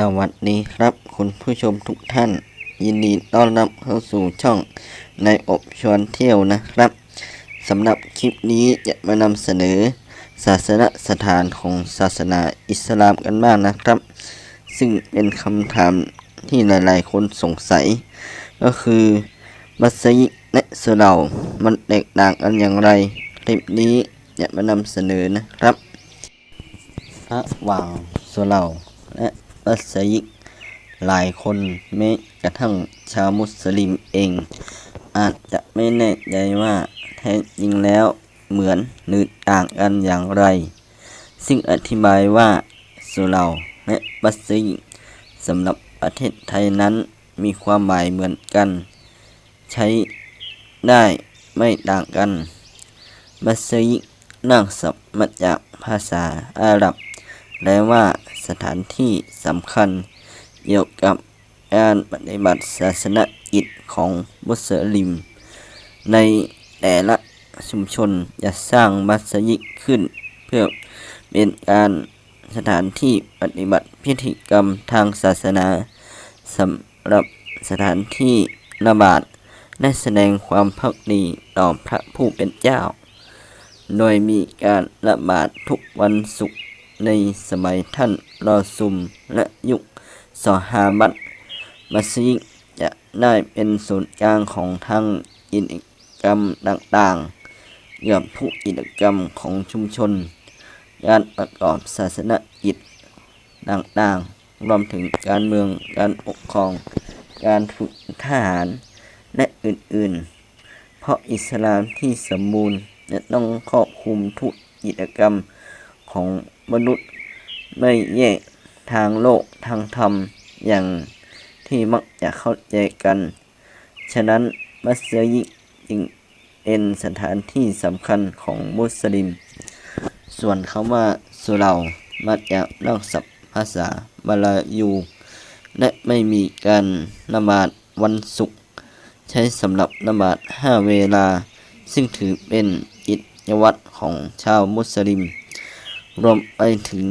สวัสดีครับ คุณผู้ชมทุกท่าน ยินดีต้อนรับเข้าสู่ช่องในอบชวนเที่ยวนะครับสำหรับคลิปนี้จะมานำเสนอ ศาสนสถานของศาสนาอิสลามกันบ้างนะครับ ซึ่งเป็นคำถามที่หลายๆ คนสงสัย ก็คือมัสยิดและสุเหร่ามันแตกต่างกันอย่างไร คลิปนี้จะมานำเสนอนะครับระหว่างสุเหร่าและ มัสยิดหลายคนแม้กระทั่งชาวมุสลิมเอง อาจจะไม่แน่ใจว่าแท้จริงแล้วเหมือนหรือต่างกันอย่างไร ซึ่งอธิบายว่าสุเหร่าและมัสยิดสำหรับประเทศไทยนั้นมีความหมายเหมือนกัน ใช้ได้ไม่ต่างกัน มัสยิดนั่งศัพท์มาจากภาษาอาหรับ แปลว่าสถานที่สำคัญเกี่ยวกับการปฏิบัติศาสนกิจของมุสลิม ในแต่ละชุมชนจะสร้างมัสยิดขึ้น เพื่อเป็นการสถานที่ปฏิบัติพิธีกรรมทางศาสนาสำหรับสถานที่ระบาดและแสดงความพักดีต่อพระผู้เป็นเจ้า โดยมีการระบาดทุกวันศุกร์ ในสมัยท่านรอซุมและยุคสหาบัตมัสยิดจะได้เป็นศูนย์กลางของทางกิจกรรมต่างๆเกี่ยวกับผู้กิจกรรมของชุมชน การประกอบศาสนกิจต่างๆ รวมถึงการเมือง การปกครอง การฝึกทหาร และอื่นๆ เพราะอิสลามที่สมบูรณ์จะต้องครอบคลุมทุกกิจกรรมของ มนุษย์ไม่แยกทางโลกทางธรรมอย่างที่มักจะเข้าใจกัน ฉะนั้นมัสยิดจึงเป็นสถานที่สำคัญของมุสลิม ส่วนคำว่าสุเหร่ามาจากนอกศัพท์ภาษาบาลายู และไม่มีการนมาดวันศุกร์ใช้สำหรับนมาดห้าเวลา ซึ่งถือเป็นกิจวัตรของชาวมุสลิม รวมไปถึง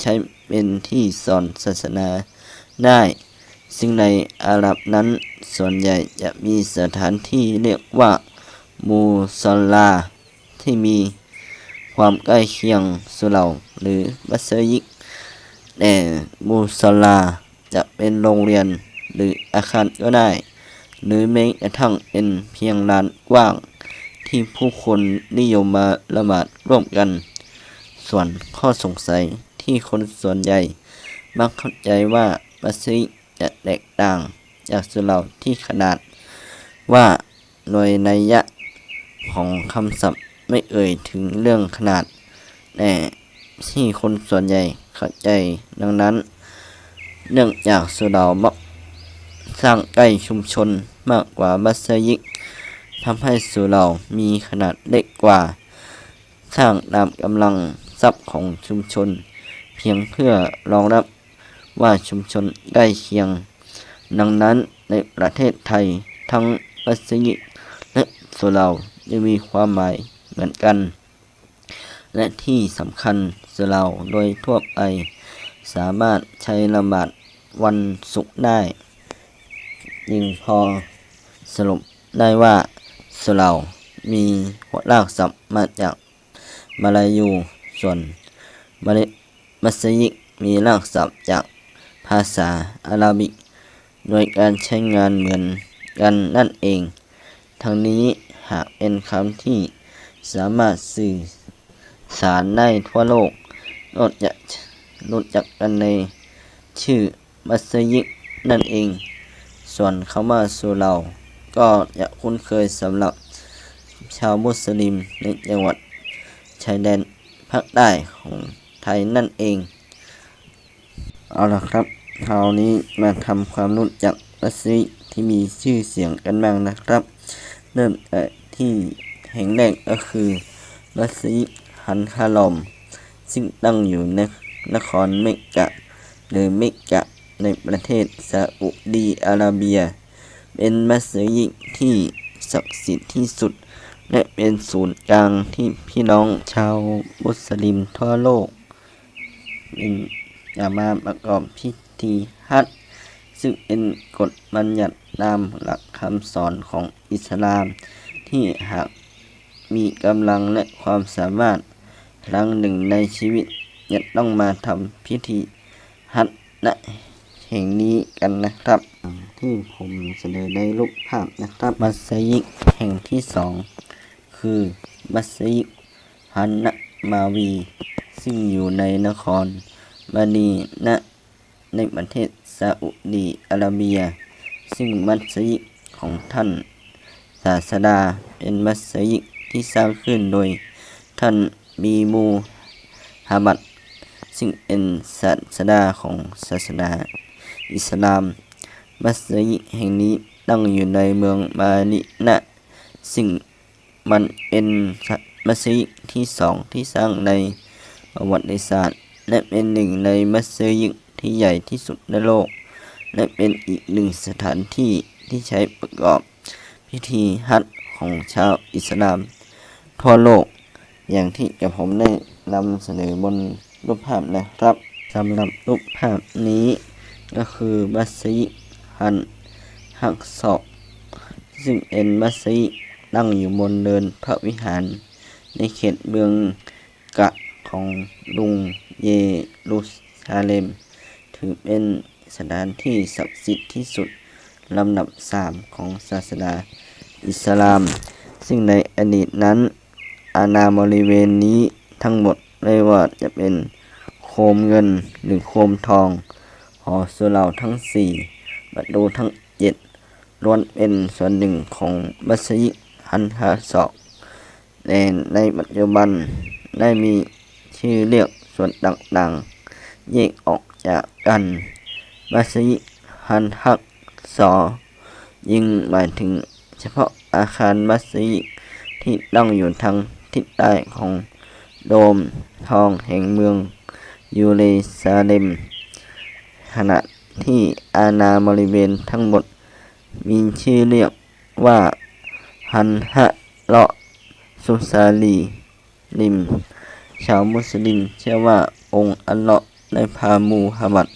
ใช้เป็นที่สอนศาสนาได้ ซึ่งในอาหรับนั้นส่วนใหญ่จะมีสถานที่เรียกว่ามูซอลลา ที่มีความใกล้เคียงสุเหร่าหรือมัสยิดแต่มูซอลลาจะเป็นโรงเรียนหรืออาคารก็ได้ หรือแม้กระทั่งเป็นเพียงลานกว้าง ที่ผู้คนนิยมมาละหมาดร่วมกัน ส่วนข้อสงสัยที่คนส่วนใหญ่มักเข้าใจว่ามัสยิดจะแตกต่างจากสุเหร่าที่ขนาด ว่าโดยนัยยะของคำศัพท์ไม่เอ่ยถึงเรื่องขนาด แต่ที่คนส่วนใหญ่เข้าใจดังนั้น เนื่องจากสุเหร่ามักสร้างใกล้ชุมชนมากกว่ามัสยิดทำให้สุเหร่ามีขนาดเล็กกว่า สร้างตามกำลัง ทรัพย์ของชุมชน เพียงเพื่อรองรับว่าชุมชนใกล้เคียง ดังนั้นในประเทศไทยทั้งมัสยิดและสุเหร่าจะมีความหมายเหมือนกัน และที่สำคัญสุเหร่าโดยทั่วไปสามารถใช้ละหมาดวันศุกร์ได้ยิ่งพอสรุปได้ว่าสุเหร่ามีหัวรากศัพท์มาจากมาลายู ส่วนมาเลมัสยิดมีรากศัพท์จากภาษาอาหรับิก โดยการใช้งานเหมือนกันนั่นเอง ทั้งนี้หากเป็นคำที่สามารถสื่อสารได้ทั่วโลกนอกจากรู้จักกันในชื่อมัสยิดนั่นเอง ส่วนคำว่าสุเร่าก็จะคุ้นเคยสำหรับชาวมุสลิมในจังหวัดชายแดน ภาคใต้ของไทยนั่นเอง เอาละครับคราวนี้มาทำความรู้จักมัสยิดที่มีชื่อเสียงกันบ้างนะครับ เริ่มที่แห่งแรกก็คือมัสยิดฮันคาลอม ซึ่งตั้งอยู่ในนครเมกะหรือเมกะในประเทศซาอุดีอาระเบีย เป็นมัสยิดที่ศักดิ์สิทธิ์ที่สุด และเป็นศูนย์กลางที่พี่น้องชาวมุสลิมทั่วโลกเป็นอย่ามาประกอบพิธีฮัจญ์ซึ่งเป็นกฎบัญญัติตามหลักคำสอนของอิสลาม ที่หากมีกำลังและความสามารถครั้งหนึ่งในชีวิตจะต้องมาทำพิธีฮัจญ์ณแห่งนี้กันนะครับ ที่ผมเสนอในรูปภาพนะครับมัสยิดแห่งที่สอง คือมัสยิดฮันนะมาวี ซึ่งอยู่ในนครมาดีนะในประเทศซาอุดีอาระเบีย ซึ่งมัสยิดของท่านศาสดาเป็นมัสยิดที่สร้างขึ้นโดยท่านบีมูฮัมมัด ซึ่งเป็นศาสดาของศาสนาอิสลาม มัสยิดแห่งนี้ตั้งอยู่ในเมืองมาดินะซึ่ง มันเป็นมัสยิดที่สองที่สร้างในประวัติศาสตร์ และเป็นหนึ่งในมัสยิดที่ใหญ่ที่สุดในโลก และเป็นอีกหนึ่งสถานที่ที่ใช้ประกอบพิธีฮัจญ์ของชาวอิสลาม ทั่วโลกอย่างที่กับผมได้นำเสนอบนรูปภาพนะครับสำหรับรูปภาพนี้ก็คือมัสยิดฮันฮักซอกซึ่งเป็นมัสยิด ตั้งอยู่บนเดินพระวิหาร ในเขตเมืองกะของลุงเยรูซาเล็ม ถือเป็นสถานที่ศักดิ์สิทธิ์ที่สุดลำดับสามของศาสนาอิสลาม ซึ่งในอดีตนั้น อาณาบริเวณนี้ทั้งหมดไม่ว่าจะเป็นโคมเงินหรือโคมทอง หอสุเหร่าทั้งสี่ประตูทั้งเจ็ดล้วนเป็นส่วนหนึ่งของมัสยิด ฮันฮาซอกแต่ในปัจจุบันได้มีชื่อเรียกส่วนต่างๆแยกออกจากกันมัสยิดฮันฮักซอยิ่งหมายถึงเฉพาะอาคารมัสยิดที่ตั้งอยู่ทางทิศใต้ของโดมทองแห่งเมืองยูเรซาเลมขณะที่อาณาบริเวณทั้งหมดมีชื่อเรียกว่า ฮันฮะเลาะซุซาลีลิม ชาวมุสลิมเชื่อว่าองค์อัลเลาะห์ได้พามูฮัมหมัด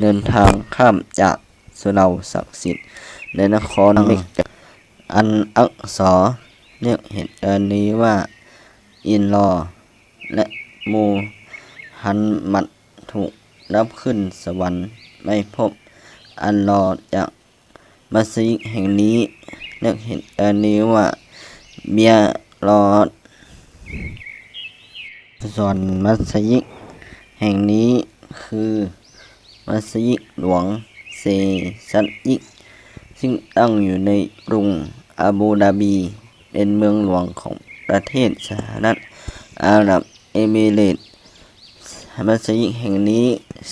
เดินทางข้ามจากสุเหราศักดิ์สิทธิ์ในนครเมกอันอักษอเรียกเหตุการณ์นี้ว่าอินลอและมูฮันมัดถูกรับขึ้นสวรรค์ไม่พบอันรอจากมัสยิดแห่งนี้ เรียกเหตุการณ์นี้ว่าเบียรอดส่วนมัสยิดแห่งนี้คือมัสยิดหลวงเซซัดยิกซึ่งตั้งอยู่ในกรุงอาบูดาบี เป็นเมืองหลวงของประเทศสหรัฐอาหรับเอมิเรตส์มัสยิดแห่งนี้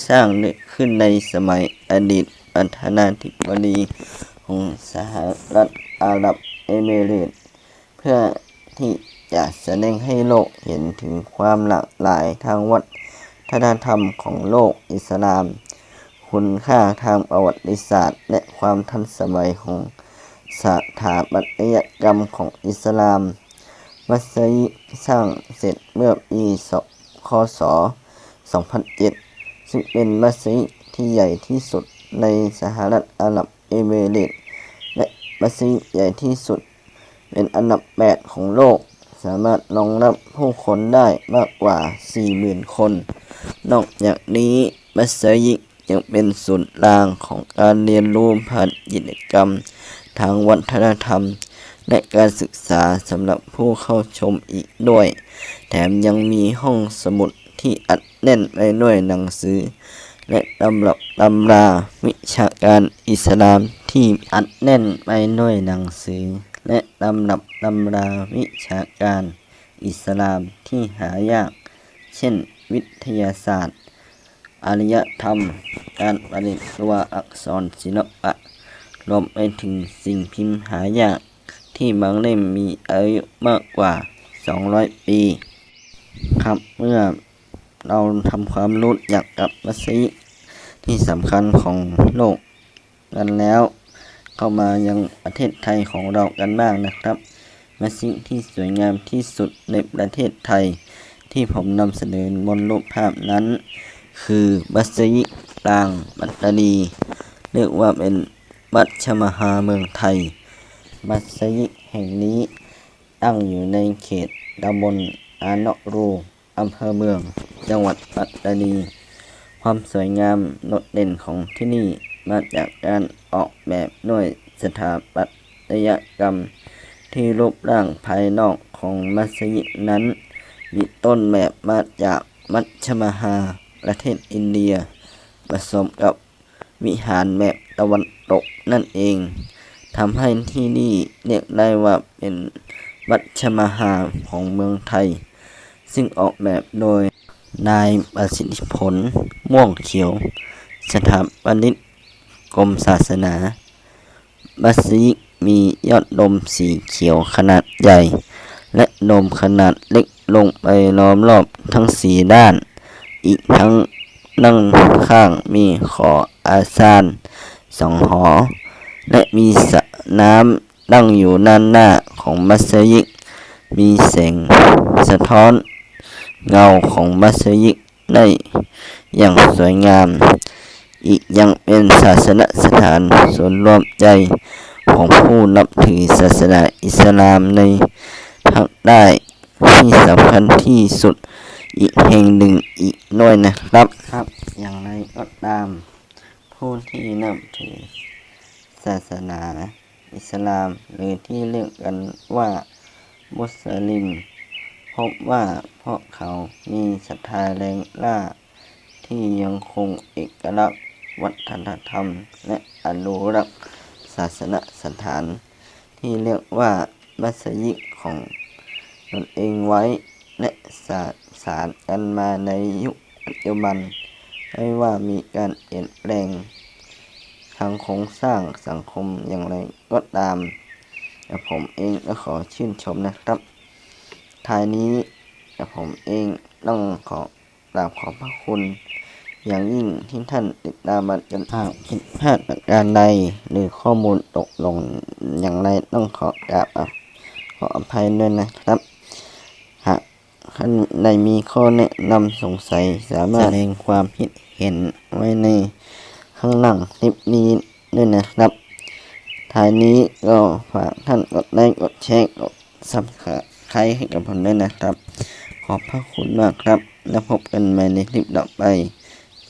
สร้างขึ้นในสมัยอดีตประธานาธิบดีของสหรัฐ อาหรับเอเมิเรตเพื่อที่จะแสดงให้โลกเห็นถึงความหลากหลายทางวัฒนธรรมของโลกอิสลาม คุณค่าทางประวัติศาสตร์ และความทันสมัยของสถาปัตยกรรมของอิสลาม มัสยิดสร้างเสร็จเมื่อปีคศ 2007 ซึ่งเป็นมัสยิดที่ใหญ่ที่สุดในสหรัฐอาหรับเอมิเรตส์ มัสยิดใหญ่ที่สุด เป็นอันดับ 8 ของโลก สามารถรองรับผู้คนได้มากกว่า 40,000 คน นอกจากนี้มัสยิดยังเป็นศูนย์กลางของการเรียนรู้ผ่านกิจกรรม ทางวัฒนธรรม และการศึกษาสำหรับผู้เข้าชมอีกด้วย แถมยังมีห้องสมุดที่อัดแน่นไปด้วยหนังสือ และตำรับตำราวิชาการอิสลาม ที่อัดแน่นไปด้วยหนังสือ และตำรับตำราวิชาการอิสลามที่หายาก เช่น วิทยาศาสตร์ อารยธรรม การประดิษฐ์ตัวอักษรศิลปะ รวมไปถึงสิ่งพิมพ์หายาก ที่บางเล่มมีอายุมากกว่า 200 ปี ครับเมื่อเราทำความรู้จักกับมัสยิดที่สำคัญของโลกกันแล้ว เข้ามายังประเทศไทยของเรากันบ้างนะครับมัสยิดที่สวยงามที่สุดในประเทศไทย ที่ผมนำเสนอบนรูปภาพนั้น คือมัสยิดกลางปัตตานีเรียกว่าเป็นมัชมหาเมืองไทย มัสยิดแห่งนี้ตั้งอยู่ในเขตตำบลอาเนาะรูอำเภอเมือง จังหวัดปัตตานี ความสวยงามโดดเด่นของที่นี่ มาจากการออกแบบด้วยสถาปัตยกรรม ที่รูปร่างภายนอกของมัสยิดนั้น มีต้นแบบมาจากมัชมหาประเทศอินเดีย ผสมกับวิหารแบบตะวันตกนั่นเองทำให้ที่นี่เรียกได้ว่าเป็นมัชมหาของเมืองไทย ซึ่งออกแบบโดยนายประสิทธิผลม่วงเขียว สถาปนิก กรมศาสนา มัสยิดมียอดดมสีเขียวขนาดใหญ่ และโดมขนาดเล็กลงไปล้อมรอบทั้งสีด้าน อีกทั้งนั่งข้างมีขออาซานสองหอ และมีสระน้ำตั้งอยู่ด้านหน้าของมัสยิดมีแสงสะท้อนเงาของมัสยิดได้อย่างสวยงาม อีกยังเป็นศาสนสถานส่วนรวมใจของผู้นับถือศาสนาอิสลามในภาคใต้ที่สำคัญที่สุดอีกแห่งหนึ่งอีกด้วยนะครับครับ อย่างไรก็ตาม ผู้ที่นับถือศาสนาอิสลามหรือที่เรียกกันว่ามุสลิม พบว่าพวกเขามีศรัทธาแรงกล้าที่ยังคงเอกลักษณ์ วัฒนธรรม และอนุรักษ์ศาสนสถาน ที่เรียกว่ามัสยิดของตนเองไว้ และสาสารกันมาในยุคปัจจุบันไม่ว่ามีการเปลี่ยนแปลง ทางโครงสร้างสังคมอย่างไรก็ตามแต่ผมเองก็ขอชื่นชมนะครับท้ายนี้แต่ผมเองต้องขอกราบขอบพระคุณ อย่างยิ่งที่ท่านติดตามมาจนหากผิดพลาดประการใดหรือข้อมูลตกหลงอย่างไรต้องขอกราบขออภัยด้วยนะครับ หากท่านใดมีข้อแนะนำสงสัยสามารถแสดงความคิดเห็นไว้ในข้างหลังคลิปนี้ด้วยนะครับท้ายนี้ก็ฝากท่านกดไลค์กดแชร์กดซับสไครต์ให้กับผมด้วยนะครับ ขอบพระคุณมากครับ แล้วพบกันใหม่ในคลิปต่อไป